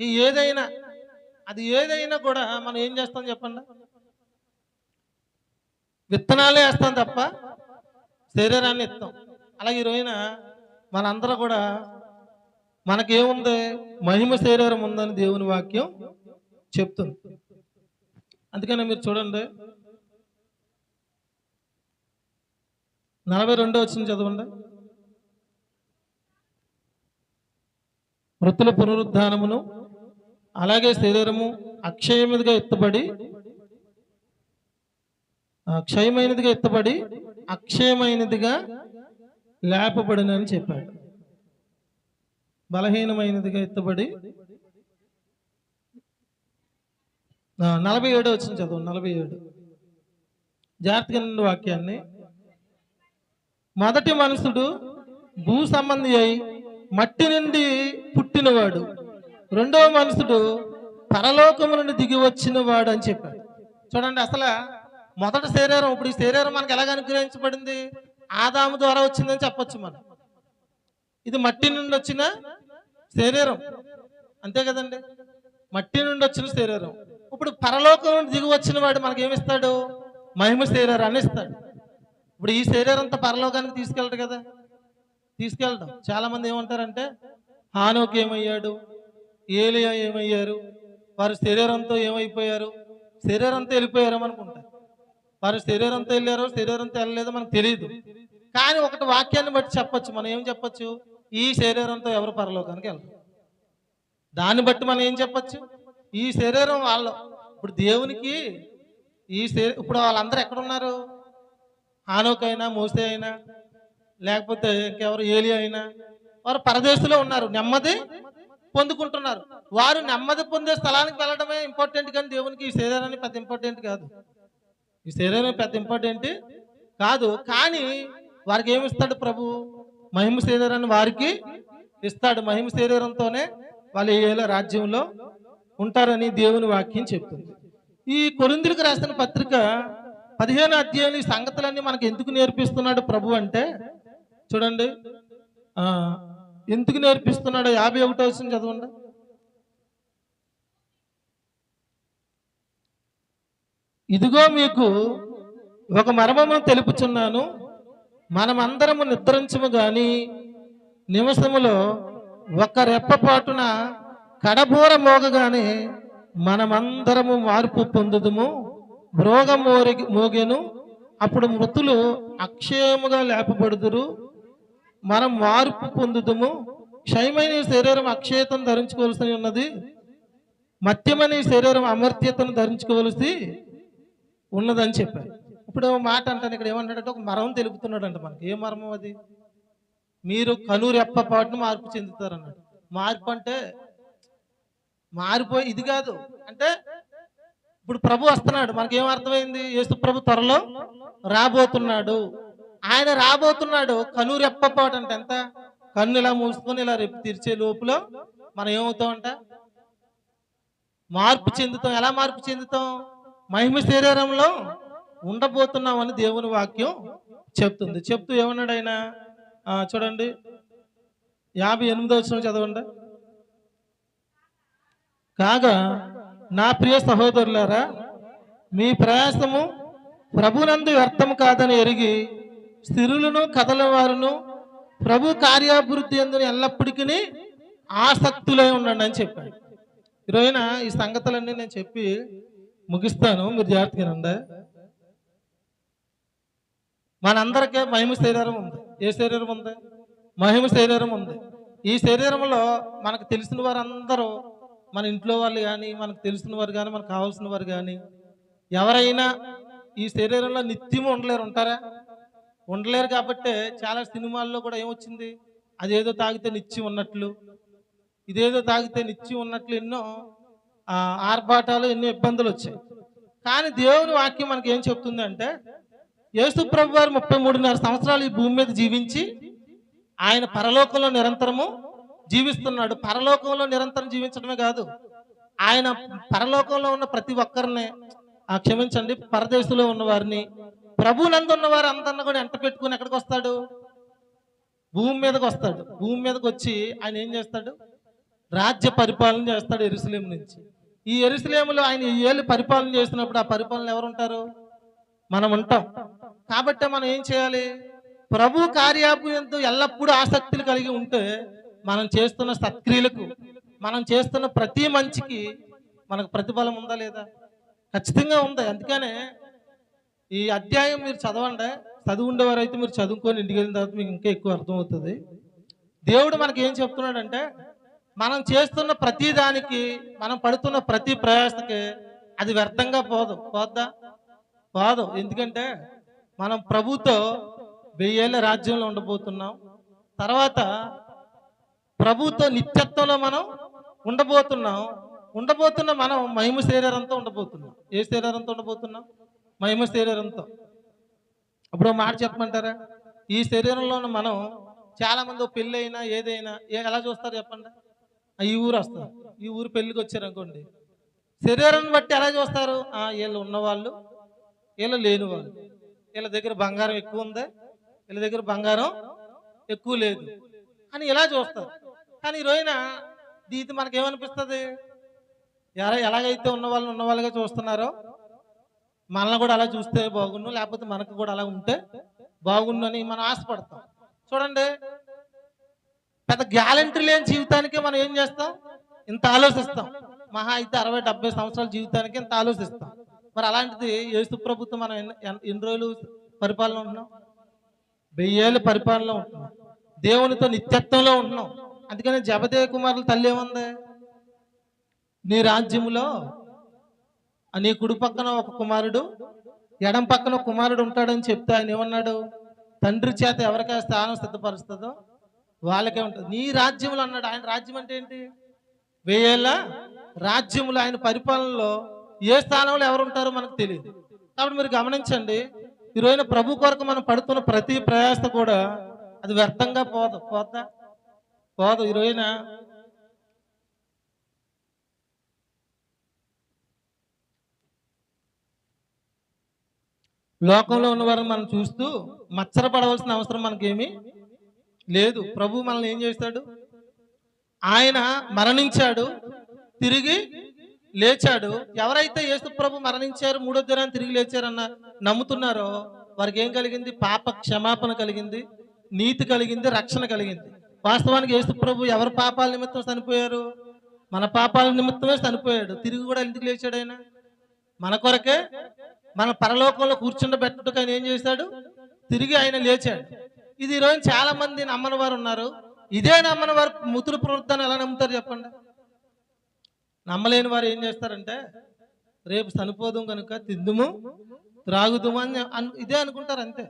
ఈ ఏదైనా అది ఏదైనా కూడా మనం ఏం చేస్తాం చెప్పండి? విత్తనాలే వేస్తాం తప్ప శరీరాన్ని ఇస్తాం. అలాగే ఈరోజున మనందరూ కూడా మనకేముంది? మహిమ శరీరం ఉందని దేవుని వాక్యం చెప్తుంది. అందుకని మీరు చూడండి. నలభై రెండో వచ్చిన చదవండి. మృతుల పునరుద్ధానమును అలాగే శరీరము అక్షయమైనదిగా ఎత్తబడి అక్షయమైనదిగా ఎత్తబడి అక్షయమైనదిగా లేపబడినని చెప్పాడు. బలహీనమైనదిగా ఎత్తబడి. నలభై ఏడు వచ్చింది చదువు నలభై ఏడు. జాగ్రత్తగా నుండి వాక్యాన్ని. మొదటి మనుషుడు భూ సంబంధి అయి మట్టి నుండి పుట్టినవాడు. రెండవ మనుషుడు పరలోకము నుండి దిగి వచ్చిన వాడు అని చెప్పాడు. చూడండి అసలు మొదటి శరీరం ఇప్పుడు ఈ శరీరం మనకు ఎలాగ అనుగ్రహించబడింది? ఆదాము ద్వారా వచ్చిందని చెప్పొచ్చు మనం. ఇది మట్టి నుండి వచ్చిన శరీరం. అంతే కదండి? మట్టి నుండి వచ్చిన శరీరం. ఇప్పుడు పరలోకం నుండి దిగి వచ్చిన వాడు మనకి ఏమిస్తాడు? మహిమ శరీరాన్ని ఇస్తాడు. ఇప్పుడు ఈ శరీరంతో పరలోకానికి తీసుకెళ్ళడు కదా? తీసుకెళ్ళడం. చాలా మంది ఏమంటారంటే హానోకి ఏమయ్యాడు? ఏలియా ఏమయ్యారు? వారి శరీరంతో ఏమైపోయారు? శరీరంతో వెళ్ళిపోయారు అనుకుంటారు. వారి శరీరంతో వెళ్ళారో శరీరంతో వెళ్ళలేదో మనకు తెలియదు కానీ ఒకటి వాక్యాన్ని బట్టి చెప్పచ్చు. మనం ఏం చెప్పచ్చు? ఈ శరీరంతో ఎవరు పరలోకానికి వెళ్ళరు. దాన్ని బట్టి మనం ఏం చెప్పచ్చు? ఈ శరీరం వాళ్ళు. ఇప్పుడు దేవునికి ఈ శరీరం ఇప్పుడు వాళ్ళందరూ ఎక్కడున్నారు? ఆనోకైనా మోసే అయినా లేకపోతే ఇంకెవరు? ఏలి అయినా వారు పరదేశంలో ఉన్నారు. నెమ్మది పొందుకుంటున్నారు. వారు నెమ్మది పొందే స్థలానికి వెళ్ళడమే ఇంపార్టెంట్ కానీ దేవునికి ఈ శరీరాన్ని పెద్ద ఇంపార్టెంట్ కాదు. ఈ శరీరం పెద్ద ఇంపార్టెంట్ కాదు. కానీ వారికి ఏమిస్తాడు ప్రభు? మహిమ శరీరాన్ని వారికి ఇస్తాడు. మహిమ శరీరంతోనే వాళ్ళు ఏళ్ళ రాజ్యంలో ఉంటారని దేవుని వాక్యం చెప్తుంది. ఈ కొరిందులకు రాసిన పత్రిక పదిహేను అధ్యాయులు ఈ సంగతులన్నీ మనకు ఎందుకు నేర్పిస్తున్నాడు ప్రభు అంటే చూడండి. ఎందుకు నేర్పిస్తున్నాడు యాభై ఒకటో వచ్చిన చదవండి. ఇదిగో మీకు ఒక మర్మమును తెలుపుచున్నాను. మనమందరము నిద్రించము గాని నిమిషములో ఒక రెప్పపాటున కడబూర మోగగానే మనమందరము మార్పు పొందుదుము. మృగ మోగెను అప్పుడు మృతులు అక్షయముగా లేపబడుదురు. మనం మార్పు పొందుదము. క్షయమైన శరీరం అక్షయతను ధరించుకోవాల్సి ఉన్నది. మత్యమని శరీరం అమర్త్యతను ధరించుకోవలసి ఉన్నదని చెప్పారు. ఇప్పుడు మాట అంటాను. ఇక్కడ ఏమంటాడంటే ఒక మరం తెలుపుతున్నాడంట మనకి. ఏ మర్మం అది? మీరు కనురెప్పపాటును మార్పు చెందుతారన్నాడు. మార్పు అంటే మారిపోయి ఇది కాదు. అంటే ఇప్పుడు ప్రభు వస్తున్నాడు. మనకేం అర్థమైంది? యేసు ప్రభు త్వరలో రాబోతున్నాడు. ఆయన రాబోతున్నాడు. కను రెప్పపాటు అంటే ఎంత? కన్ను ఇలా మూసుకొని ఇలా రెప్పి తెరిచే లోపల మనం ఏమవుతామంట మార్పు చెందుతాం. ఎలా మార్పు చెందుతాం? మహిమ శరీరంలో ఉండబోతున్నామని దేవుని వాక్యం చెప్తుంది. చెప్తూ ఏమన్నాడు ఆయన? చూడండి. యాభై ఎనిమిదో వచ్చిన చదవండి. కాగా నా ప్రియ సహోదరులారా మీ ప్రయాసము ప్రభునందు వ్యర్థం కాదని ఎరిగి స్థిరులను కథలవారును ప్రభు కార్యాభివృద్ధి ఎందును ఎల్లప్పటికీ ఆసక్తులై ఉండండి అని చెప్పాడు. ఈరోజున ఈ సంగతులన్నీ నేను చెప్పి ముగిస్తాను. మీరు జాగ్రత్తగా రండి మనందరికీ మహిమ శరీరం ఉంది. ఏ శరీరం ఉంది? మహిమ శరీరం ఉంది. ఈ శరీరంలో మనకు తెలిసిన వారందరూ మన ఇంట్లో వాళ్ళు కానీ మనకు తెలిసిన వారు కానీ మనకు కావాల్సిన వారు కానీ ఎవరైనా ఈ శరీరంలో నిత్యం ఉండలేరు. ఉంటారా? ఉండలేరు కాబట్టి చాలా సినిమాల్లో కూడా ఏమొచ్చింది? అదేదో తాగితే నిచ్చి ఉన్నట్లు ఇదేదో తాగితే నిచ్చి ఉన్నట్లు ఎన్నో ఆర్భాటాలు ఎన్నో ఇబ్బందులు వచ్చాయి కానీ దేవుని వాక్యం మనకి ఏం చెప్తుంది అంటే యేసు ప్రభు వారు ముప్పై మూడున్నర సంవత్సరాలు ఈ భూమి మీద జీవించి ఆయన పరలోకంలో నిరంతరము జీవిస్తున్నాడు. పరలోకంలో నిరంతరం జీవించడమే కాదు ఆయన పరలోకంలో ఉన్న ప్రతి ఒక్కరిని క్షమించండి పరదేశంలో ఉన్న వారిని ప్రభునందు ఉన్నవారు ఉన్న వారు అందరిని కూడా ఎంట పెట్టుకుని ఎక్కడికి వస్తాడు? భూమి మీదకి వస్తాడు. భూమి మీదకి వచ్చి ఆయన ఏం చేస్తాడు? రాజ్య పరిపాలన చేస్తాడు ఎరుసలేం నుంచి. ఈ ఎరుసలేములో ఆయన ఈ ఏళ్ళు పరిపాలన చేసినప్పుడు ఆ పరిపాలన ఎవరుంటారు? మనం ఉంటాం. కాబట్టి మనం ఏం చేయాలి? ప్రభు కార్యాభ్యంతో ఎల్లప్పుడూ ఆసక్తులు కలిగి ఉంటే మనం చేస్తున్న సత్క్రియలకు మనం చేస్తున్న ప్రతి మంచికి మనకు ప్రతిఫలం ఉందా లేదా? ఖచ్చితంగా ఉంది? అందుకనే ఈ అధ్యాయం మీరు చదవండి. చదువు ఉండేవారు అయితే మీరు చదువుకొని ఇంటికి వెళ్ళిన తర్వాత మీకు ఇంకా ఎక్కువ అర్థమవుతుంది. దేవుడు మనకి ఏం చెప్తున్నాడంటే మనం చేస్తున్న ప్రతి దానికి మనం పడుతున్న ప్రతి ప్రయాసకి అది వ్యర్థంగా పోదు. పోద్దా? పోదు. ఎందుకంటే మనం ప్రభుతో వెయ్యేళ్ళ రాజ్యంలో ఉండబోతున్నాం. తర్వాత ప్రభుతో నిత్యత్వంలో మనం ఉండబోతున్నాం. ఉండబోతున్న మనం మహిమ శరీరంతో ఉండబోతున్నాం. ఏ శరీరంతో ఉండబోతున్నాం? మహిమ శరీరంతో. అప్పుడు మాట చెప్పమంటారా? ఈ శరీరంలో మనం చాలామంది పెళ్ళైనా పెళ్ళి అయినా ఏదైనా ఎలా చూస్తారు చెప్పండి? ఈ ఊరు వస్తారు. ఈ ఊరు పెళ్ళికి వచ్చారు అనుకోండి. శరీరాన్ని బట్టి ఎలా చూస్తారు? వీళ్ళు ఉన్నవాళ్ళు వీళ్ళు లేని వాళ్ళు వీళ్ళ దగ్గర బంగారం ఎక్కువ ఉంది? వీళ్ళ దగ్గర బంగారం ఎక్కువ లేదు అని ఇలా చూస్తారు? కానీ ఈ రోజున మనకేమనిపిస్తుంది? ఎలా ఎలాగైతే ఉన్న వాళ్ళు ఉన్న వాళ్ళుగా చూస్తున్నారో మనల్ని కూడా అలా చూస్తే బాగుండు లేకపోతే మనకు కూడా అలా ఉంటే బాగుండు అని మనం ఆశపడతాం. చూడండి పెద్ద గ్యారంటీ లేని జీవితానికి మనం ఏం చేస్తాం? ఇంత ఆలోచిస్తాం. మహా అయితే అరవై డెబ్బై సంవత్సరాల జీవితానికి ఇంత ఆలోచిస్తాం. మరి అలాంటిది యేసు ప్రభుత్వం మనం ఎన్ని ఎన్- ఎన్ని రోజులు పరిపాలన ఉంటున్నాం? వెయ్యేళ్ళు పరిపాలనలో ఉంటున్నాం. దేవునితో నిత్యత్వంలో ఉంటున్నాం. అందుకని జపదేవ్ కుమారుల తల్లి ఏముంది? నీ రాజ్యంలో నీ కుడి పక్కన ఒక కుమారుడు ఎడం పక్కన కుమారుడు ఉంటాడని చెప్తే ఆయన ఏమన్నాడు? తండ్రి చేత ఎవరికైనా స్థానం సిద్ధపరుస్తుందో వాళ్ళకే ఉంటుంది. నీ రాజ్యములు అన్నాడు. ఆయన రాజ్యం అంటే ఏంటి? వేయేళ్ళ రాజ్యములు ఆయన పరిపాలనలో ఏ స్థానంలో ఎవరు ఉంటారో మనకు తెలియదు. కాబట్టి మీరు గమనించండి ఈరోజు ప్రభు కొరకు మనం పడుతున్న ప్రతి ప్రయాస కూడా అది వ్యర్థంగా పోదు పోద్దా? పోదు. ఈరోజున లోకంలో ఉన్నవారు మనం చూస్తూ మచ్చర పడవలసిన అవసరం మనకేమీ లేదు. ప్రభు మనల్ని ఏం చేస్తాడు? ఆయన మరణించాడు తిరిగి లేచాడు. ఎవరైతే యేసు ప్రభు మరణించారు మూడో దినాన్ని తిరిగి లేచారన్న నమ్ముతున్నారో వారికి ఏం కలిగింది? పాప క్షమాపణ కలిగింది నీతి కలిగింది రక్షణ కలిగింది. వాస్తవానికి యేసు ప్రభు ఎవరి పాపాల నిమిత్తం చనిపోయారు? మన పాపాల నిమిత్తమే చనిపోయాడు. తిరిగి కూడా ఎందుకు లేచాడు ఆయన? మన కొరకే మన పరలోకంలో కూర్చుండబెట్టుటకు ఆయన ఏం చేశాడు? తిరిగి ఆయన లేచాడు. ఇది ఈరోజు చాలా మంది నమ్మని వారు ఉన్నారు. ఇదే నమ్మని వారు ముతులు ప్రవృత్తాన్ని ఎలా నమ్ముతారు చెప్పండి? నమ్మలేని వారు ఏం చేస్తారంటే రేపు చనిపోదాం కనుక తిందుము త్రాగుదుము అని ఇదే అనుకుంటారు అంతే.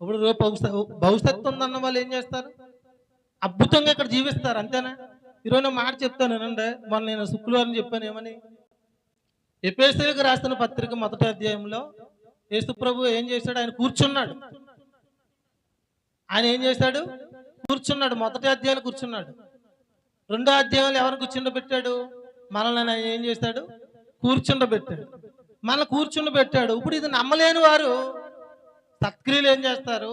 ఇప్పుడు రేపు భవిష్యత్తు ఉందన్న వాళ్ళు ఏం చేస్తారు? అద్భుతంగా ఇక్కడ జీవిస్తారు అంతేనా? ఈరోజు మాట చెప్తాను ఏనంటే మొన్న నేను శుక్రవారం చెప్పాను ఏమని? ఎపేసీలకు రాసిన పత్రిక మొదటి అధ్యాయంలో యేసు ప్రభు ఏం చేశాడు? ఆయన కూర్చున్నాడు. ఆయన ఏం చేశాడు? కూర్చున్నాడు. మొదటి అధ్యాయంలో కూర్చున్నాడు. రెండో అధ్యాయంలో ఎవరిని కూర్చుండబెట్టాడు? మనల్ని ఆయన ఏం చేశాడు? కూర్చుండబెట్టాడు. మనల్ని కూర్చుండబెట్టాడు. ఇప్పుడు ఇది నమ్మలేని వారు సత్క్రియలు ఏం చేస్తారు?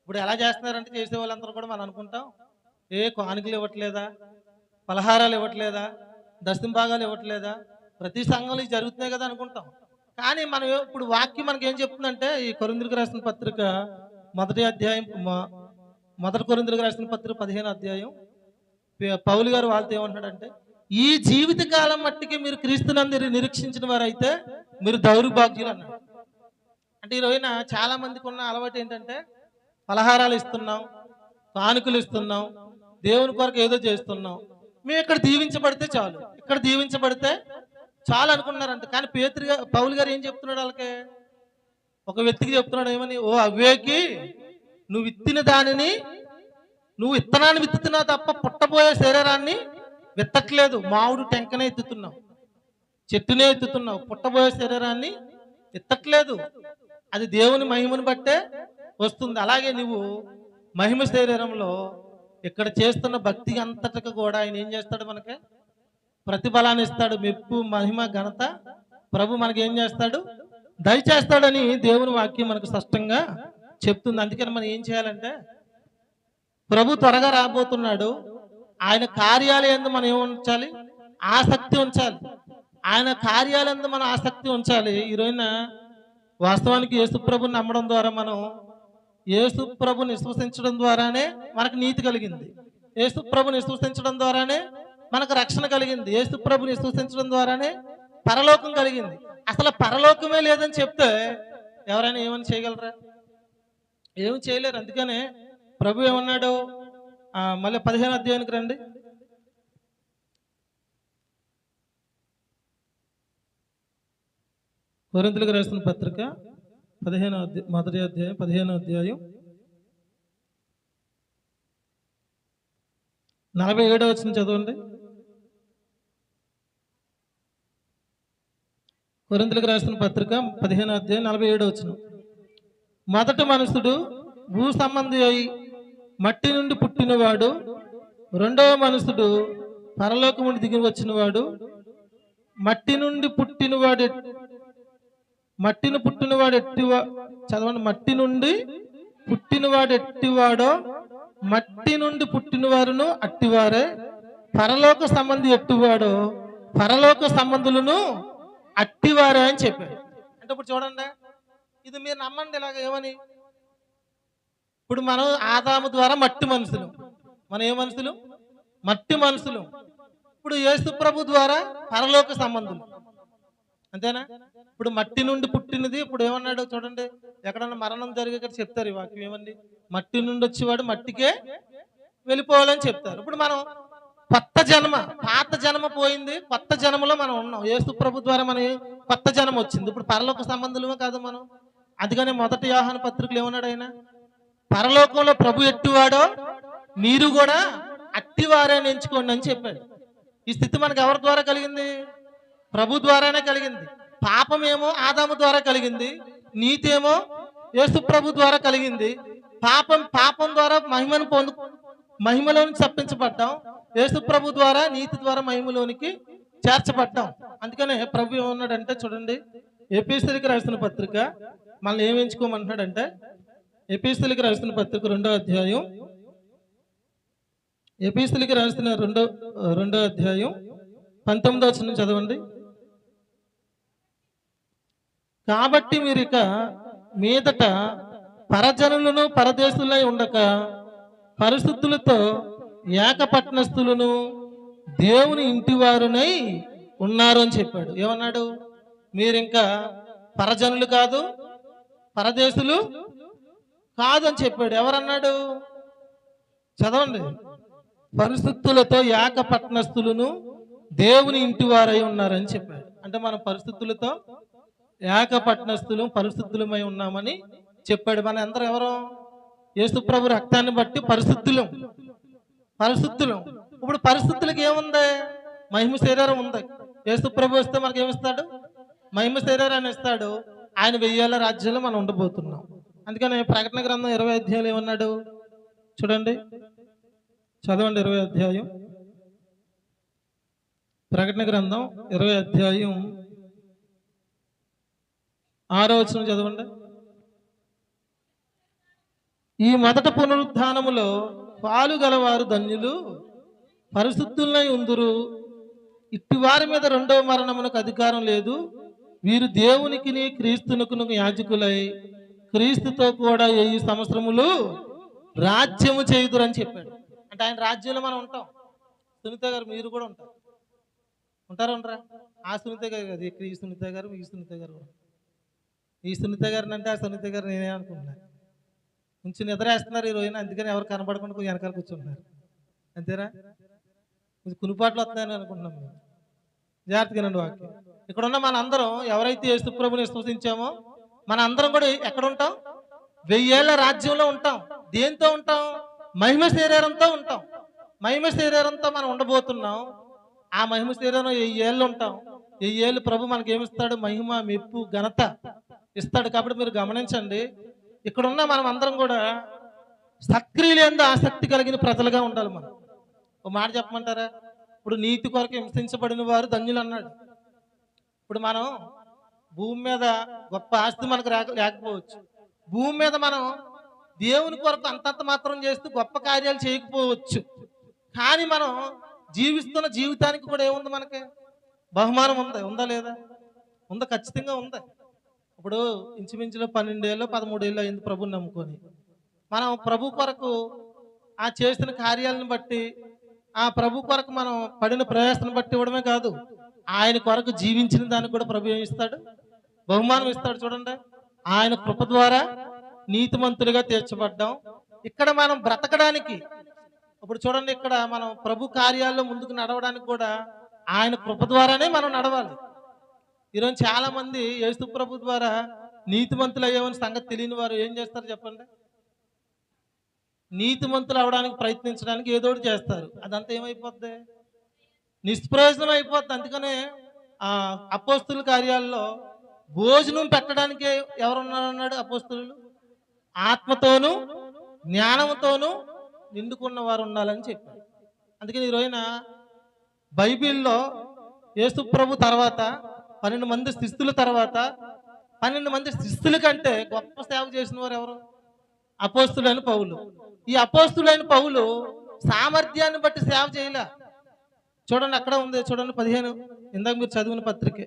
ఇప్పుడు ఎలా చేస్తున్నారంటే చేసే వాళ్ళందరూ కూడా మనం అనుకుంటాం. ఏ కానుకలు ఇవ్వట్లేదా? పలహారాలు ఇవ్వట్లేదా? దశంభాగాలు ఇవ్వట్లేదా? ప్రతి సంఘంలో ఇవి జరుగుతున్నాయి కదా అనుకుంటాం. కానీ మనం ఇప్పుడు వాక్యం మనకి ఏం చెప్తుందంటే ఈ కొరిందులకు రాసిన పత్రిక మొదటి అధ్యాయం మొదటి కొరిందులకు రాసిన పత్రిక పదిహేను అధ్యాయం. పౌలు గారు వాళ్ళతో ఏమంటాడంటే ఈ జీవిత కాలం మట్టికి మీరు క్రీస్తునందరి నిరీక్షించిన వారైతే మీరు దౌర్భాగ్యులు అన్నారు అంటే ఈ రోజున చాలా మందికి ఉన్న అలవాటు ఏంటంటే పలహారాలు ఇస్తున్నాం కానుకలు ఇస్తున్నాం దేవుని కొరకు ఏదో చేస్తున్నాం. మేము ఇక్కడ దీవించబడితే చాలు. ఇక్కడ దీవించబడితే చాలా అనుకున్నారంట కానీ పేతురు పౌలు గారు ఏం చెప్తున్నాడు వాళ్ళకి? ఒక వ్యక్తికి చెప్తున్నాడు ఏమని? ఓ అవేకి నువ్వు విత్తిన దానిని నువ్వు విత్తనాన్ని విత్తుతున్నావు తప్ప పుట్టబోయే శరీరాన్ని విత్తట్లేదు. మామిడి టెంకనే ఎత్తుతున్నావు. చెట్టునే ఎత్తుతున్నావు. పుట్టబోయే శరీరాన్ని విత్తట్లేదు. అది దేవుని మహిమను బట్టే వస్తుంది. అలాగే నువ్వు మహిమ శరీరంలో ఇక్కడ చేస్తున్న భక్తి అంతటికి కూడా ఆయన ఏం చేస్తాడు మనకి? ప్రతిఫలాన్ని ఇస్తాడు. మెప్పు మహిమ ఘనత. ప్రభు మనకి ఏం చేస్తాడు? దయచేస్తాడని దేవుని వాక్యం మనకు స్పష్టంగా చెప్తుంది. అందుకని మనం ఏం చేయాలంటే ప్రభు త్వరగా రాబోతున్నాడు. ఆయన కార్యాలయందు మనం ఏమి ఉంచాలి? ఆసక్తి ఉంచాలి. ఆయన కార్యాలయందు మనం ఆసక్తి ఉంచాలి. ఈ వాస్తవానికి యేసుప్రభుని నమ్మడం ద్వారా మనం యేసుప్రభుని విశ్వసించడం ద్వారానే మనకు నీతి కలిగింది. యేసుప్రభుని విశ్వసించడం ద్వారానే మనకు రక్షణ కలిగింది. యేసుప్రభుని సూచించడం ద్వారానే పరలోకం కలిగింది. అసలు పరలోకమే లేదని చెప్తే ఎవరైనా ఏమని చేయగలరా? ఏమి చేయలేరు. అందుకనే ప్రభు ఏమన్నాడు? మళ్ళీ పదిహేను అధ్యాయానికి రండి. కోరింతలకు రాసిన పత్రిక పదిహేను అధ్యాయం మొదటి అధ్యాయం పదిహేను అధ్యాయం. నలభై ఏడో వచ్చిన చదవండి. కొరింతలకు రాసిన పత్రిక పదిహేను అధ్యాయం నలభై ఏడో వచ్చిన మొదటి మనుషుడు భూ సంబంధి అయి మట్టి నుండి పుట్టినవాడు రెండవ మనుషుడు పరలోకముడి నుండి దిగి వచ్చినవాడు మట్టి నుండి పుట్టినవాడు మట్టిని పుట్టినవాడు ఎట్టివా చదవండి మట్టి నుండి పుట్టినవాడు ఎట్టివాడో మట్టి నుండి పుట్టిన వారును అట్టివారే పరలోక సంబంధి ఎట్టివాడో పరలోక సంబంధులను అట్టివారే అని చెప్పాడు. అంటే ఇప్పుడు చూడండి ఇది మీరు నమ్మండి ఇలాగ ఏమని? ఇప్పుడు మనం ఆదాము ద్వారా మట్టి మనుషులు. మనం ఏ మనుషులు? మట్టి మనుషులు. ఇప్పుడు యేసు ప్రభు ద్వారా పరలోక సంబంధం అంతేనా? ఇప్పుడు మట్టి నుండి పుట్టినది ఇప్పుడు ఏమన్నాడు చూడండి ఎక్కడన్నా మరణం జరిగే చెప్తారు ఈ వాక్యం ఏమండి? మట్టి నుండి వచ్చేవాడు మట్టికే వెళ్ళిపోవాలని చెప్తారు. ఇప్పుడు మనం కొత్త జన్మ పాత జన్మ పోయింది కొత్త జన్మలో మనం ఉన్నాం. యేసు ప్రభు ద్వారా మన కొత్త జన్మ వచ్చింది. ఇప్పుడు పరలోక సంబంధులమే కాదు మనం. అందుకనే మొదటి వ్యవహాన పత్రికలు ఏమన్నాడు ఆయన? పరలోకంలో ప్రభు ఎట్టివాడో మీరు కూడా అట్టివారే ఎంచుకోండి అని చెప్పాడు. ఈ స్థితి మనకు ఎవరి ద్వారా కలిగింది? ప్రభు ద్వారానే కలిగింది. పాపమేమో ఆదాము ద్వారా కలిగింది. నీతేమో ఏమో యేసు ప్రభు ద్వారా కలిగింది. పాపం పాపం ద్వారా మహిమను పొందు మహిమలోనికి తప్పించబడ్డాం యేసు ప్రభు ద్వారా నీతి ద్వారా మహిమలోనికి చేర్చబడ్డాం. అందుకనే ప్రభు ఏమన్నాడంటే చూడండి ఎపిస్తులకి రాసిన పత్రిక మనల్ని ఏం ఎంచుకోమంటున్నాడంటే ఎపిస్తులకి రాసిన పత్రిక రెండో అధ్యాయం ఎపిస్తులకి రాసిన రెండో రెండో అధ్యాయం పంతొమ్మిదో వచ్చిన చదవండి. కాబట్టి మీరు ఇక మీదట పరజనులను పరదేశులై ఉండక పరిస్థితులతో ఏకపట్నస్థులను దేవుని ఇంటివారునై ఉన్నారు అని చెప్పాడు. ఏమన్నాడు? మీరు ఇంకా పరజనులు కాదు పరదేశులు కాదని చెప్పాడు. ఎవరన్నాడు? చదవండి. పరిస్థితులతో ఏకపట్నస్థులను దేవుని ఇంటి వారై ఉన్నారని చెప్పాడు. అంటే మన పరిస్థితులతో ఏకపట్నస్థులు పరిస్థితులమై ఉన్నామని చెప్పాడు. మన అందరూ ఎవరు? యేసుప్రభు రక్తాన్ని బట్టి పరిస్థితులు పరిస్థితులు ఇప్పుడు పరిస్థితులకు ఏముంది? మహిమ శరీరం ఉంది. యేసుప్రభు వస్తే మనకి ఏమిస్తాడు? మహిమ శరీరాన్ని ఇస్తాడు. ఆయన వెయ్యేళ్ళ రాజ్యంలో మనం ఉండబోతున్నాం. అందుకని ప్రకటన గ్రంథం ఇరవై అధ్యాయులు ఏమన్నాడు? చూడండి. చదవండి ఇరవై అధ్యాయం. ప్రకటన గ్రంథం ఇరవై అధ్యాయం ఆరో వచ్చిన చదవండి. ఈ మొదట పునరుద్ధానములో పాలు గలవారు ధన్యులు పరిశుద్ధులై ఉందురు. ఇట్టి వారి మీద రెండవ మరణమునకు అధికారం లేదు. వీరు దేవునికి క్రీస్తునకును యాజకులై క్రీస్తుతో కూడా ఏ సంవత్సరములు రాజ్యము చేయుదురని చెప్పాడు. అంటే ఆయన రాజ్యంలో మనం ఉంటాం. సునీత గారు మీరు కూడా ఉంటారు. ఉంటారా ఉంటారా ఆ సునీత గారు కదా ఈ సునీత గారు ఈ సునీత గారు ఈ సునీత గారిని అంటే ఆ సునీత గారు నేనే అనుకుంటున్నాను కొంచెం నిద్రేస్తున్నారు ఈ రోజున అందుకని ఎవరు కనబడకుండా కొంచెం వెనకాల కూర్చుంటున్నారు. అంతేనా? కొంచెం కునిపాట్లు వస్తున్నాయని అనుకుంటున్నాం మేము. జాగ్రత్తగానండి వాక్యం. ఇక్కడ ఉన్న మన అందరం ఎవరైతే యేసుప్రభుని సూచించామో మన అందరం కూడా ఎక్కడ ఉంటాం? వెయ్యేళ్ళ రాజ్యంలో ఉంటాం. దేంతో ఉంటాం? మహిమ శరీరంతో ఉంటాం. మహిమ శరీరంతో మనం ఉండబోతున్నాం. ఆ మహిమ శరీరం ఏళ్ళు ఉంటాం. ఏళ్ళు ప్రభు మనకి ఏమిస్తాడు మహిమ మెప్పు ఘనత ఇస్తాడు. కాబట్టి మీరు గమనించండి ఇక్కడ ఉన్న మనం అందరం కూడా సక్రియలందు ఆసక్తి కలిగిన ప్రజలుగా ఉండాలి మనం. ఒక మాట చెప్పమంటారా? ఇప్పుడు నీతి కొరకు హింసించబడిన వారు ధన్యులు అన్నాడు. ఇప్పుడు మనం భూమి మీద గొప్ప ఆస్తి మనకు రాక లేకపోవచ్చు భూమి మీద మనం దేవుని కొరకు అంతంత మాత్రం చేస్తూ గొప్ప కార్యాలు చేయకపోవచ్చు. కానీ మనం జీవిస్తున్న జీవితానికి కూడా ఏముంది మనకి? బహుమానం ఉంది. ఉందా లేదా? ఉందా? ఖచ్చితంగా ఉంది? ఇప్పుడు ఇంచుమించులో పన్నెండేళ్ళు పదమూడేళ్ళు అయింది ప్రభుని నమ్ముకొని. మనం ప్రభు కొరకు ఆ చేసిన కార్యాలను బట్టి ఆ ప్రభు కొరకు మనం పడిన ప్రయాసను బట్టి ఇవ్వడమే కాదు ఆయన కొరకు జీవించిన దానికి కూడా ప్రభు ఇస్తాడు? బహుమానం ఇస్తాడు చూడండి. ఆయన కృప ద్వారా నీతిమంతులుగా తీర్చబడ్డాం. ఇక్కడ మనం బ్రతకడానికి ఇప్పుడు చూడండి ఇక్కడ మనం ప్రభు కార్యాల్లో ముందుకు నడవడానికి కూడా ఆయన కృప ద్వారానే మనం నడవాలి. ఈరోజు చాలా మంది యేసు ప్రభు ద్వారా నీతిమంతులు అయ్యామని సంగతి తెలియని వారు ఏం చేస్తారు చెప్పండి? నీతిమంతులు అవడానికి ప్రయత్నించడానికి ఏదో చేస్తారు. అదంతా ఏమైపోద్ది? నిష్ప్రయోజనం అయిపోద్ది. అందుకనే ఆ అపోస్తుల కార్యాల్లో భోజనం పెట్టడానికి ఎవరున్నారన్నాడు అపోస్తులు? ఆత్మతోనూ జ్ఞానంతోనూ నిండుకున్న వారు ఉండాలని చెప్పారు. అందుకని ఈ రోజున బైబిల్లో యేసు ప్రభు తర్వాత పన్నెండు మంది శిస్తుల తర్వాత పన్నెండు మంది శిస్తుల కంటే గొప్ప సేవ చేసిన వారు ఎవరు? అపోస్తులైన పౌలు. ఈ అపోస్తులైన పౌలు సామర్థ్యాన్ని బట్టి సేవ చేయలే. చూడండి అక్కడ ఉంది చూడండి పదిహేను. ఇందాక మీరు చదివిన పత్రిక.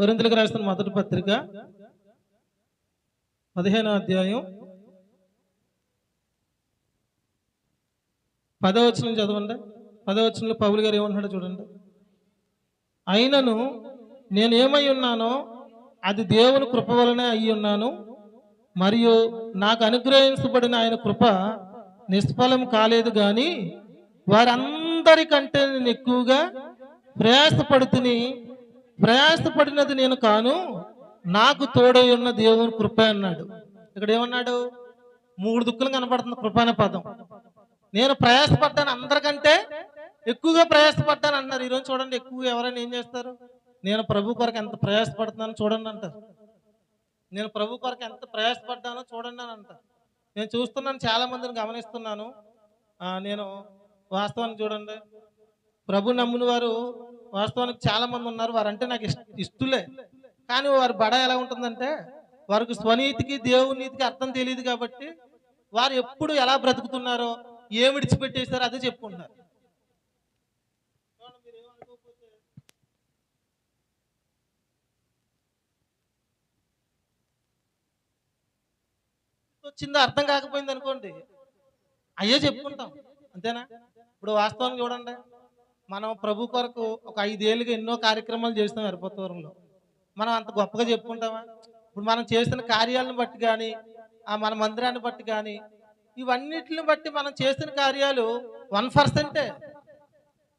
వరింతలకు రాస్తున్న మొదటి పత్రిక. పదిహేనో అధ్యాయం. పదవచనం చదవండి. పదవచనంలో పౌలు గారు ఏమంటున్నాడో చూడండి. అయినను నేను ఏమై ఉన్నానో అది దేవుని కృప వలనే అయి ఉన్నాను. మరియు నాకు అనుగ్రహించబడిన ఆయన కృప నిష్ఫలం కాలేదు కానీ వారందరికంటే నేను ఎక్కువగా ప్రయాసపడుతుని ప్రయాసపడినది నేను కాను నాకు తోడై ఉన్న దేవుని కృప అన్నాడు. ఇక్కడ ఏమన్నాడు? మూడు దుక్కులు కనపడుతుంది కృప అనే పదం. నేను ప్రయాసపడ్డాను అందరికంటే ఎక్కువగా ప్రయాసపడ్డాను అన్నారు ఈరోజు చూడండి ఎక్కువగా ఎవరైనా ఏం చేస్తారు? నేను ప్రభు కొరకు ఎంత ప్రయాసపడుతున్నానో చూడండి అంటారు. నేను ప్రభు కొరకు ఎంత ప్రయాసపడ్డానో చూడండి అని అంటారు. నేను చూస్తున్నాను చాలా మందిని గమనిస్తున్నాను నేను వాస్తవానికి చూడండి. ప్రభు నమ్ముని వారు వాస్తవానికి చాలా మంది ఉన్నారు. వారంటే నాకు ఇష్ట ఇష్టలే. కానీ వారి బడ ఎలా ఉంటుందంటే వారికి స్వనీతికి దేవుని నీతికి అర్థం తెలియదు కాబట్టి వారు ఎప్పుడు ఎలా బ్రతుకుతున్నారో ఏం విడిచిపెట్టేశారో అదే చెప్పుకుంటున్నారు. వచ్చిందో అర్థం కాకపోయింది అనుకోండి. అయ్యో చెప్పుకుంటాం. అంతేనా? ఇప్పుడు వాస్తవం చూడండి. మనం ప్రభు కొరకు ఒక ఐదేళ్ళుగా ఎన్నో కార్యక్రమాలు చేస్తాం ఎరపతూరంలో మనం అంత గొప్పగా చెప్పుకుంటామా? ఇప్పుడు మనం చేసిన కార్యాలను బట్టి కానీ ఆ మన మందిరాన్ని బట్టి కానీ ఇవన్నిటిని బట్టి మనం చేసిన కార్యాలు వన్ పర్సెంటే.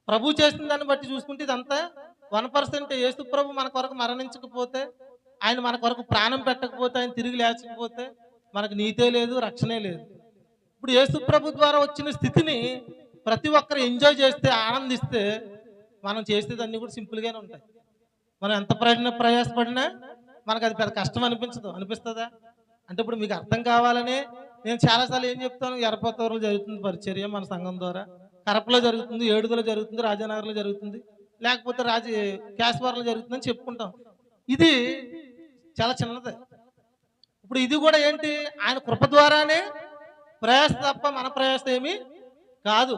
ప్రభు చేసిన దాన్ని బట్టి చూసుకుంటే ఇదంతా వన్ పర్సెంట్. యేసు ప్రభు మన కొరకు మరణించకపోతే ఆయన మన కొరకు ప్రాణం పెట్టకపోతే ఆయన తిరిగి లేచకపోతే మనకు నీతే లేదు రక్షణే లేదు. ఇప్పుడు యేసు ప్రభు ద్వారా వచ్చిన స్థితిని ప్రతి ఒక్కరు ఎంజాయ్ చేస్తే ఆనందిస్తే మనం చేసేది అన్ని కూడా సింపుల్గానే ఉంటాయి. మనం ఎంత ప్రయత్న ప్రయాసపడినా మనకు అది పెద్ద కష్టం అనిపించదు. అనిపిస్తుందా? అంటే ఇప్పుడు మీకు అర్థం కావాలని నేను చాలాసార్లు ఏం చెప్తాను? ఎర్రపతూరులో జరుగుతుంది పరిచర్య మన సంఘం ద్వారా. కరపలో జరుగుతుంది ఏడుదలో జరుగుతుంది రాజానగర్లో జరుగుతుంది. లేకపోతే రాజ క్యాస్వార్లో జరుగుతుందని చెప్పుకుంటాం. ఇది చాలా చిన్నది. ఇప్పుడు ఇది కూడా ఏంటి? ఆయన కృప ద్వారానే ప్రయాస తప్ప మన ప్రయాస ఏమి కాదు.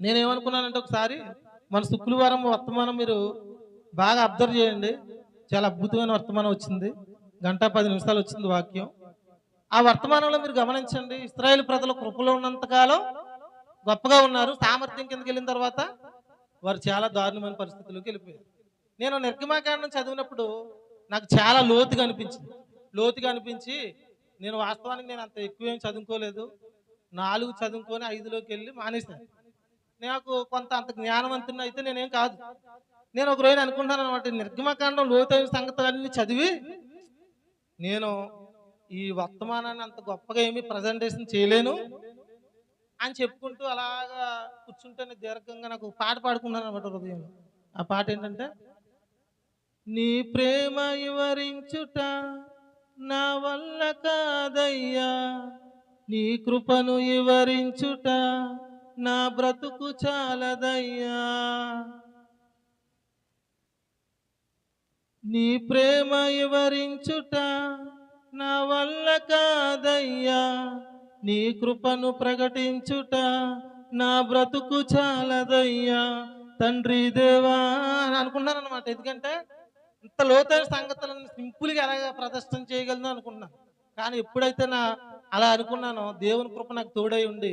నేనేమనుకున్నానంటే ఒకసారి మన శుక్రవారం వర్తమానం మీరు బాగా అబ్జర్వ్ చేయండి. చాలా అద్భుతమైన వర్తమానం వచ్చింది. గంట పది నిమిషాలు వచ్చింది వాక్యం. ఆ వర్తమానంలో మీరు గమనించండి. ఇస్రాయేల్ ప్రజలు కృపలో ఉన్నంతకాలం గొప్పగా ఉన్నారు. సామర్థ్యం కిందకి వెళ్ళిన తర్వాత వారు చాలా దారుణమైన పరిస్థితుల్లోకి వెళ్ళిపోయారు. నేను నిర్గమాకాండం చదివినప్పుడు నాకు చాలా లోతుగా అనిపించింది. లోతుగా అనిపించి నేను వాస్తవానికి నేను అంత ఎక్కువ ఏం చదువుకోలేదు. నాలుగు చదువుకొని ఐదులోకి వెళ్ళి మానేశాను. నాకు కొంత అంత జ్ఞానవంతుని అయితే నేనేం కాదు. నేను ఒక రోజు అనుకుంటాను అనమాట నిర్గమకాండం లోతైన సంగతులన్నీ చదివి నేను ఈ వర్తమానాన్ని అంత గొప్పగా ఏమీ ప్రజెంటేషన్ చేయలేను అని చెప్పుకుంటూ అలాగా కూర్చుంటే దీర్ఘంగా నాకు పాట పాడుకున్నాను అనమాట హృదయం ఆ పాట ఏంటంటే నీ ప్రేమ వివరించుట నా వల్ల కాదయ్యా నీ కృపను వివరించుట నా బ్రతుకు చాలదయ్యా. నీ ప్రేమ వివరించుట నా వల్ల కాదయ్యా నీ కృపను ప్రకటించుట నా బ్రతుకు చాలదయ్యా. తండ్రి దేవా అని అనుకున్నాను అనమాట ఎందుకంటే ఇంత లోతైన సంగతులను సింపుల్గా ఎలాగ ప్రదర్శన చేయగలను అనుకున్నాను కానీ ఎప్పుడైతే నా అలా అనుకున్నానో దేవుని కృప నాకు తోడై ఉండి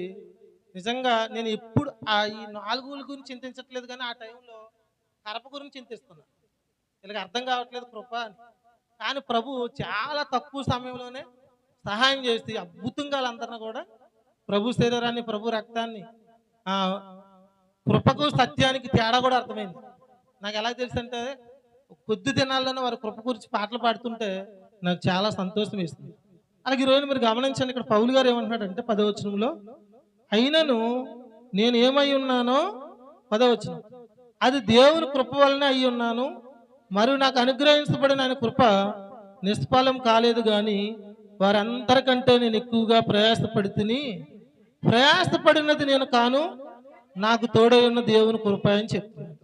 నిజంగా నేను ఎప్పుడు ఆ ఈ నాలుగుల గురించి చింతించట్లేదు కానీ ఆ టైంలో కరప గురించి చింతిస్తున్నాను ఇలాగ అర్థం కావట్లేదు కృప అని. కానీ ప్రభు చాలా తక్కువ సమయంలోనే సహాయం చేస్తే అద్భుతంగా వాళ్ళందరినీ కూడా ప్రభు శరీరాన్ని ప్రభు రక్తాన్ని కృపకు సత్యానికి తేడా కూడా అర్థమైంది. నాకు ఎలా తెలుసు అంటే కొద్ది దినాల్లోనే వారి కృప గురించి పాటలు పాడుతుంటే నాకు చాలా సంతోషం వేస్తుంది అలాగే ఈరోజు మీరు గమనించండి ఇక్కడ పౌలు గారు ఏమంటున్నాడంటే పదవచనంలో అయినను నేను ఏమై ఉన్నానో పదవచనం. అది దేవుని కృప వలన అయి ఉన్నాను. మరియు నాకు అనుగ్రహించబడిన ఆయన కృప నిష్ఫలం కాలేదు కానీ వారందరికంటే నేను ఎక్కువగా ప్రయాసపడి తిని ప్రయాసపడినది నేను కాను నాకు తోడై ఉన్న దేవుని కృప అని చెప్తున్నాను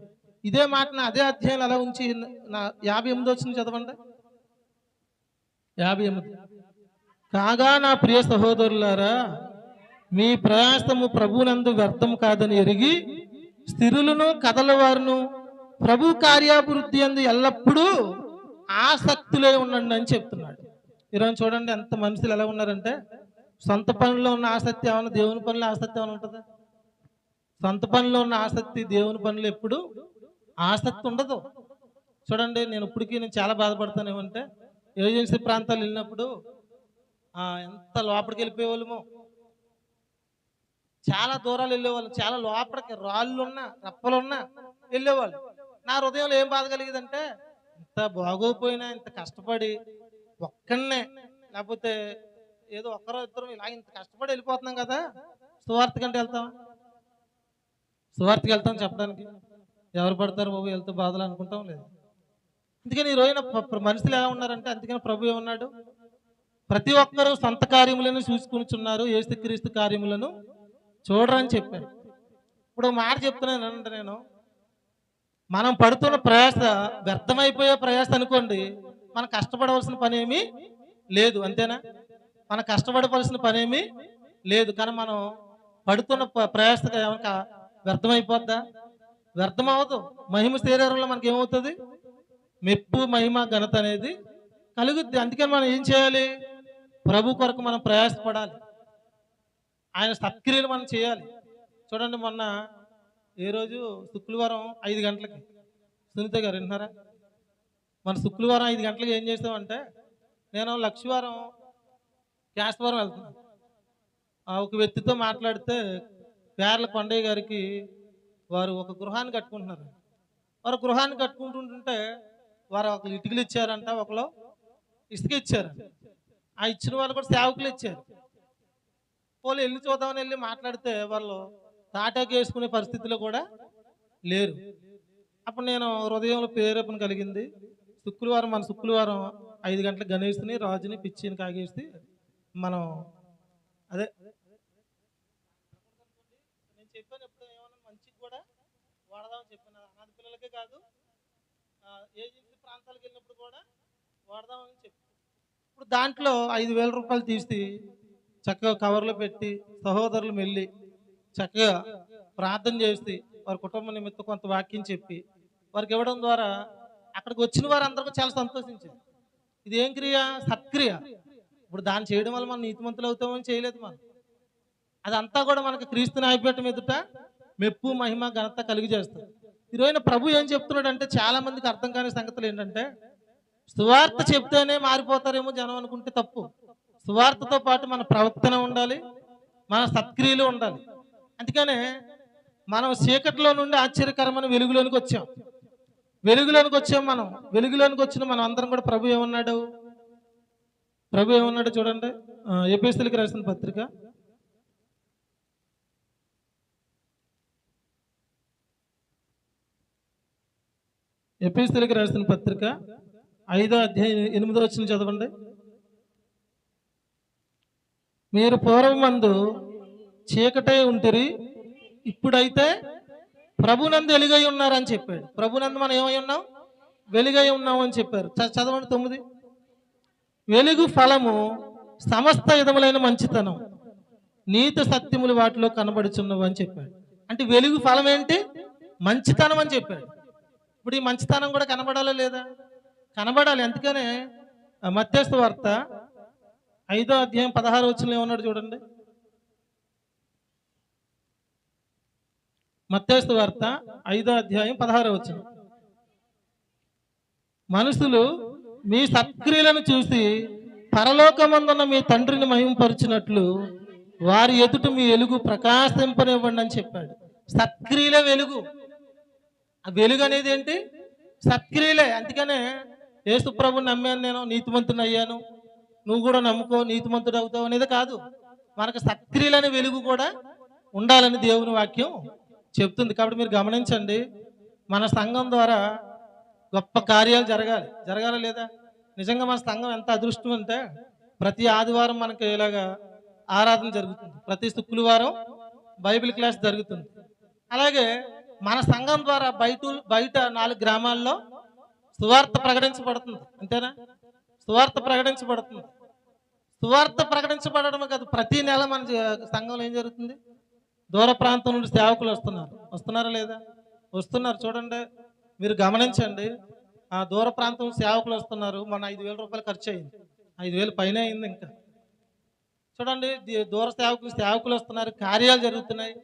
ఇదే మాటను అదే అధ్యాయం అలా ఉంచి నా యాభై ఎనిమిది వచ్చింది చదవండి. యాభై ఎనిమిది. కాగా నా ప్రియ సహోదరులారా మీ ప్రయాసము ప్రభునందు వ్యర్థం కాదని ఎరిగి స్థిరులను కదలవారును ప్రభు కార్యాభివృద్ధి అందు ఎల్లప్పుడూ ఆసక్తులే ఉండండి అని చెప్తున్నాడు. ఈరోజు చూడండి ఎంత మనుషులు ఎలా ఉన్నారంటే సొంత పనిలో ఉన్న ఆసక్తి ఏమైనా దేవుని పనిలో ఆసక్తి ఏమైనా ఉంటుందా? సొంత పనిలో ఉన్న ఆసక్తి దేవుని పనులు ఎప్పుడు ఆసక్తి ఉండదు. చూడండి నేను ఇప్పటికీ నేను చాలా బాధపడతాను ఏమంటే ఏజెన్సీ ప్రాంతాలు వెళ్ళినప్పుడు ఎంత లోపలికి వెళ్ళిపోయేవాళ్ళమో. చాలా దూరాలు వెళ్ళేవాళ్ళు. చాలా లోపలికి రాళ్ళు ఉన్నా రప్పలున్నా వెళ్ళేవాళ్ళు. నా హృదయంలో ఏం బాధ కలిగేదంటే ఇంత బాగోపోయినా ఇంత కష్టపడి ఒక్కనే లేకపోతే ఏదో ఒక్కరో ఇద్దరు ఇలా ఇంత కష్టపడి వెళ్ళిపోతున్నాం కదా సువార్త కంటే వెళ్తాం సువార్తకి వెళ్తాం చెప్పడానికి? ఎవరు పడతారు బాబు? వెళ్తే బాధలు అనుకుంటాం లేదు. అందుకని ఈ రోజున ప్ర- మనుషులు ఎలా ఉన్నారంటే అందుకని ప్రభు ఏమన్నాడు? ప్రతి ఒక్కరూ సొంత కార్యములను చూసుకునిచున్నారు ఏసుక్రీస్తు కార్యములను చూడరని చెప్పారు ఇప్పుడు మాట చెప్తున్నాను అంటే నేను. మనం పడుతున్న ప్రయాస వ్యర్థమైపోయే ప్రయాస అనుకోండి మనం కష్టపడవలసిన పనేమీ లేదు అంతేనా? మనం కష్టపడవలసిన పనేమీ లేదు. కానీ మనం పడుతున్న ప్రయాస ఏమన్నా వ్యర్థమైపోద్దా? వ్యర్థం అవ్వదు మహిమ శరీరంలో మనకి ఏమవుతుంది మెప్పు మహిమ ఘనత అనేది కలుగుద్ది. అందుకని మనం ఏం చేయాలి? ప్రభు కొరకు మనం ప్రయాసపడాలి. ఆయన సత్క్రియలు మనం చేయాలి. చూడండి మొన్న ఏ రోజు శుక్రవారం ఐదు గంటలకి. సునీత గారు విన్నారా మన శుక్రవారం ఐదు గంటలకు ఏం చేస్తామంటే నేను లక్షవారం క్యాస్వారం వెళ్తున్నాను. ఆ ఒక వ్యక్తితో మాట్లాడితే పేర్ల కొండయ్య గారికి వారు ఒక గృహాన్ని కట్టుకుంటున్నారు. వారు గృహాన్ని కట్టుకుంటుంటే వారు ఒకరు ఇటుకలు ఇచ్చారంట ఒకరు ఇసుక ఇచ్చారు. ఆ ఇచ్చిన వాళ్ళు కూడా సేవకులు ఇచ్చారు. వాళ్ళు వెళ్ళి చూద్దామని వెళ్ళి మాట్లాడితే వాళ్ళు తాటాకి వేసుకునే పరిస్థితిలో కూడా లేరు. అప్పుడు నేను హృదయంలో ప్రేరేపణ కలిగింది. శుక్రవారం మన శుక్రవారం ఐదు గంటలకు గణేష్ని రాజుని పిచ్చిని కాగేసి మనం అదే నేను చెప్పాను ఎప్పుడు ఏమైనా మంచికి కూడా వాడదామని చెప్పాను అనాథ పిల్లలకే కాదు ఏజెన్సీ ప్రాంతాలకు వెళ్ళినప్పుడు కూడా వాడదామని చెప్పాను ఇప్పుడు దాంట్లో ఐదు వేల రూపాయలు తీసి చక్కగా కవర్లో పెట్టి సహోదరులు వెళ్ళి చక్కగా ప్రార్థన చేసి వారి కుటుంబ నిమిత్తం కొంత వాక్యం చెప్పి వారికి ఇవ్వడం ద్వారా అక్కడికి వచ్చిన వారందరికీ చాలా సంతోషించారు ఇది ఏం క్రియ? సత్క్రియ. ఇప్పుడు దాన్ని చేయడం వల్ల మనం నీతిమంతులు అవుతామని చేయలేదు మనం. అదంతా కూడా మనకు క్రీస్తు నాయపేట ఎదుట మెప్పు మహిమ ఘనత కలిగి చేస్తుంది ఈరోజు ప్రభు ఏం చెప్తున్నాడు అంటే చాలా మందికి అర్థం కాని సంగతులు ఏంటంటే సువార్త చెప్తేనే మారిపోతారేమో జనం అనుకుంటే తప్పు. సువార్తతో పాటు మన ప్రవర్తన ఉండాలి మన సత్క్రియలు ఉండాలి. అందుకనే మనం చీకటిలో నుండి ఆశ్చర్యకరమైన వెలుగులోనికి వచ్చాం. వెలుగులోనికి వచ్చాం మనం. వెలుగులోనికి వచ్చిన మనం అందరం కూడా ప్రభు ఏమన్నాడు? ప్రభు ఏమన్నాడు చూడండి? ఏపీఎస్సీలకి రాసిన పత్రిక. ఎపిస్తులకి రాసిన పత్రిక ఐదో అధ్యాయం ఎనిమిదో వచ్చిన చదవండి. మీరు పూర్వమందు చీకటే ఉంటిరి ఇప్పుడైతే ప్రభునందు వెలుగై ఉన్నారని చెప్పాడు. ప్రభునందు మనం ఏమై ఉన్నాం? వెలుగై ఉన్నాం అని చెప్పారు. చదవండి తొమ్మిది. వెలుగు ఫలము సమస్త విధములైన మంచితనం నీతి సత్యములు వాటిలో కనబడుచున్నవి అని చెప్పాడు. అంటే వెలుగు ఫలం ఏంటి మంచితనం అని చెప్పాడు. ఇప్పుడు ఈ మంచితనం కూడా కనబడాలా లేదా? కనబడాలి. అందుకనే మధ్యస్థ వార్త ఐదో అధ్యాయం పదహారు వచ్చిన ఏమన్నాడు చూడండి. మత్స్య వార్త ఐదో అధ్యాయం పదహారు వచ్చిన మనుషులు మీ సత్క్రియలను చూసి పరలోకమందున్న మీ తండ్రిని మహింపరిచినట్లు వారి ఎదుట మీ వెలుగు ప్రకాశింపనివ్వండి అని చెప్పాడు. సత్క్రియల వెలుగు. ఆ వెలుగు అనేది ఏంటి? సత్క్రియలే. అందుకనే యేసుప్రభు నమ్మాను నేను నీతిమంతుని అయ్యాను. నువ్వు కూడా నమ్ముకో నీతిమంతుడు అవుతావు అనేది కాదు. మనకు సత్క్రియలనే వెలుగు కూడా ఉండాలని దేవుని వాక్యం చెప్తుంది. కాబట్టి మీరు గమనించండి మన సంఘం ద్వారా గొప్ప కార్యాలు జరగాలి. జరగాల లేదా? నిజంగా మన సంఘం ఎంత అదృష్టం అంటే ప్రతి ఆదివారం మనకి ఇలాగా ఆరాధన జరుగుతుంది. ప్రతి శుక్రవారం బైబిల్ క్లాస్ జరుగుతుంది. అలాగే మన సంఘం ద్వారా బయట బయట నాలుగు గ్రామాల్లో సువార్త ప్రకటించబడుతుంది. అంతేనా? సువార్త ప్రకటించబడుతుంది. సువార్త ప్రకటించబడడమే కాదు ప్రతి నెల మన సంఘంలో ఏం జరుగుతుంది? దూర ప్రాంతం నుండి సేవకులు వస్తున్నారు. వస్తున్నారా లేదా? వస్తున్నారు. చూడండి మీరు గమనించండి. ఆ దూర ప్రాంతం సేవకులు వస్తున్నారు. మన ఐదు వేల రూపాయలు ఖర్చు అయింది. ఐదు వేలు పైన అయింది ఇంకా. చూడండి దూర సేవకులు సేవకులు వస్తున్నారు. కార్యాలు జరుగుతున్నాయి.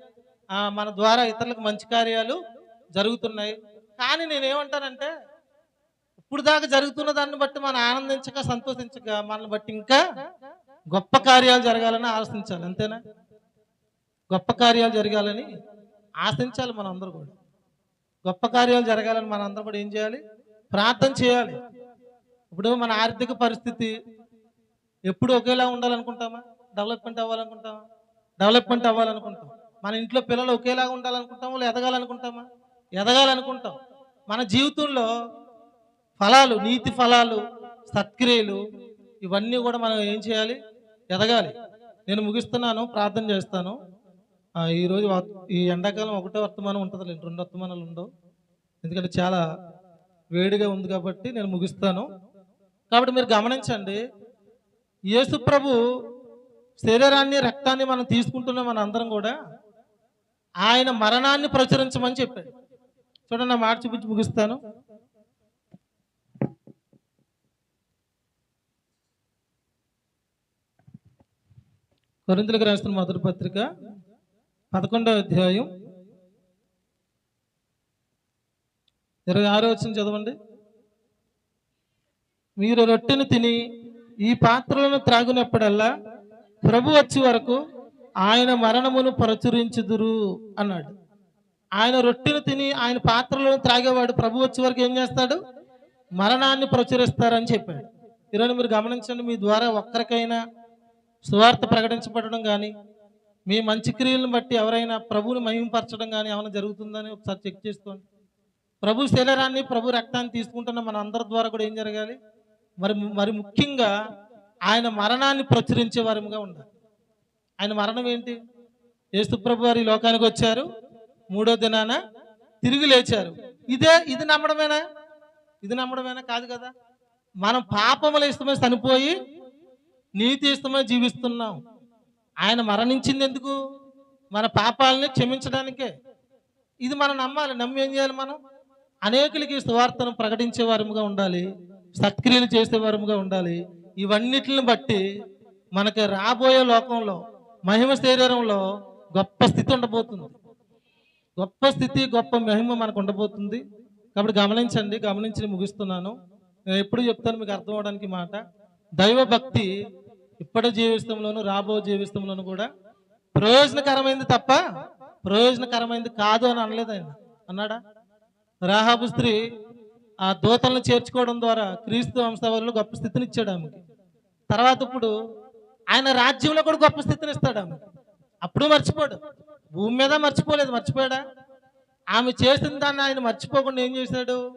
మన ద్వారా ఇతరులకు మంచి కార్యాలు జరుగుతున్నాయి. కానీ నేనేమంటానంటే ఇప్పుడు దాకా జరుగుతున్న దాన్ని బట్టి మనం ఆనందించక సంతోషించక మనల్ని బట్టి ఇంకా గొప్ప కార్యాలు జరగాలని ఆశించాలి. అంతేనా? గొప్ప కార్యాలు జరగాలని ఆశించాలి మనం అందరూ కూడా. గొప్ప కార్యాలు జరగాలని మనం అందరూ కూడా ఏం చేయాలి? ప్రార్థన చేయాలి. ఇప్పుడు మన ఆర్థిక పరిస్థితి ఎప్పుడు ఒకేలా ఉండాలనుకుంటామా? డెవలప్మెంట్ అవ్వాలనుకుంటామా? డెవలప్మెంట్ అవ్వాలనుకుంటాం మన ఇంట్లో పిల్లలు ఒకేలాగా ఉండాలనుకుంటాము ఎదగాలనుకుంటామా? ఎదగాలనుకుంటాం. మన జీవితంలో ఫలాలు నీతి ఫలాలు సత్క్రియలు ఇవన్నీ కూడా మనం ఏం చేయాలి? ఎదగాలి. నేను ముగిస్తున్నాను ప్రార్థన చేస్తాను. ఈరోజు ఈ ఎండాకాలం ఒకటే వర్తమానం ఉంటుంది రెండు వర్తమానాలు ఉండవు. ఎందుకంటే చాలా వేడిగా ఉంది కాబట్టి నేను ముగిస్తాను. కాబట్టి మీరు గమనించండి యేసు ప్రభు శరీరాన్ని రక్తాన్ని మనం తీసుకుంటున్నాం మన అందరం కూడా ఆయన మరణాన్ని ప్రచురించమని చెప్పాడు. చూడండి నా మాట చూపించి ముగిస్తాను. కొరింతలకు రాసిన మొదటి పత్రిక పదకొండవ అధ్యాయం ఇరవై ఆరో వచ్చిన చదవండి. మీరు రొట్టెను తిని ఈ పాత్రలను త్రాగునప్పుడల్లా ప్రభు వచ్చే వరకు ఆయన మరణమును ప్రచురించుదురు అన్నాడు. ఆయన రొట్టెను తిని ఆయన పాత్రలను త్రాగేవాడు ప్రభు వచ్చే వరకు ఏం చేస్తాడు? మరణాన్ని ప్రచురిస్తారని చెప్పాడు. ఈరోజు మీరు గమనించండి మీ ద్వారా ఒక్కరికైనా సువార్త ప్రకటించబడడం కానీ మీ మంచి క్రియలను బట్టి ఎవరైనా ప్రభువుని మహింపరచడం కానీ ఏమైనా జరుగుతుందని ఒకసారి చెక్ చేసుకోండి. ప్రభు శరీరాన్ని ప్రభు రక్తాన్ని తీసుకుంటున్న మన అందరి ద్వారా కూడా ఏం జరగాలి? మరి మరి ముఖ్యంగా ఆయన మరణాన్ని ప్రచురించే వారముగా ఉండాలి. ఆయన మరణం ఏంటి? యేసుప్రభు వారి ఈ లోకానికి వచ్చారు. మూడో దినాన తిరిగి లేచారు. ఇదే ఇది నమ్మడమేనా? ఇది నమ్మడమేనా? కాదు కదా. మనం పాపముల ఇష్టమే చనిపోయి నీతి ఇష్టమే జీవిస్తున్నాం. ఆయన మరణించింది ఎందుకు? మన పాపాలని క్షమించడానికే. ఇది మనం నమ్మాలి. నమ్మి ఏం చేయాలి మనం? అనేకులకి సువార్తను ప్రకటించే వారముగా ఉండాలి. సత్క్రియలు చేసే వారముగా ఉండాలి. ఇవన్నిటిని బట్టి మనకి రాబోయే లోకంలో మహిమ శరీరంలో గొప్ప స్థితి ఉండబోతుంది. గొప్ప స్థితి గొప్ప మహిమ మనకు ఉండబోతుంది. కాబట్టి గమనించండి గమనించి ముగిస్తున్నాను. నేను ఎప్పుడు చెప్తాను మీకు అర్థం అవడానికి మాట. దైవ భక్తి ఇప్పటి జీవితంలోను రాబో జీవితంలోను కూడా ప్రయోజనకరమైంది తప్ప ప్రయోజనకరమైంది కాదు అని అనలేదు ఆయన. అన్నాడా? రాహాబు స్త్రీ ఆ దూతలను చేర్చుకోవడం ద్వారా క్రీస్తు వంశావళిలో గొప్ప స్థితిని ఇచ్చాడు ఆమెకి. తర్వాత ఇప్పుడు ఆయన రాజ్యంలో కూడా గొప్ప స్థితిని ఇస్తాడు ఆమె. అప్పుడు మర్చిపోడు. భూమి మీద మర్చిపోలేదు. మర్చిపోయాడా? ఆమె చేసిన దాన్ని ఆయన మర్చిపోకుండా ఏం చేశాడు?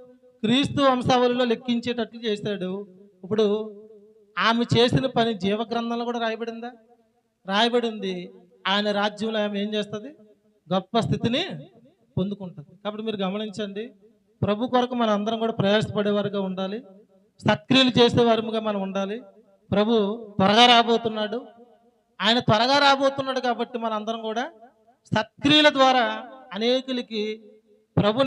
క్రీస్తు వంశావళిలో లెక్కించేటట్లు చేశాడు. ఇప్పుడు ఆమె చేసిన పని జీవ గ్రంథంలో కూడా రాయబడిందా? రాయబడింది. ఆయన రాజ్యంలో ఆమె ఏం చేస్తుంది? గొప్ప స్థితిని పొందుకుంటుంది. కాబట్టి మీరు గమనించండి. ప్రభు కొరకు మన అందరం కూడా ప్రయాసపడేవారుగా ఉండాలి. సత్క్రియలు చేసేవారుగా మనం ఉండాలి. ప్రభు త్వరగా రాబోతున్నాడు. ఆయన త్వరగా రాబోతున్నాడు కాబట్టి మనందరం కూడా సత్క్రియల ద్వారా అనేకులకి ప్రభు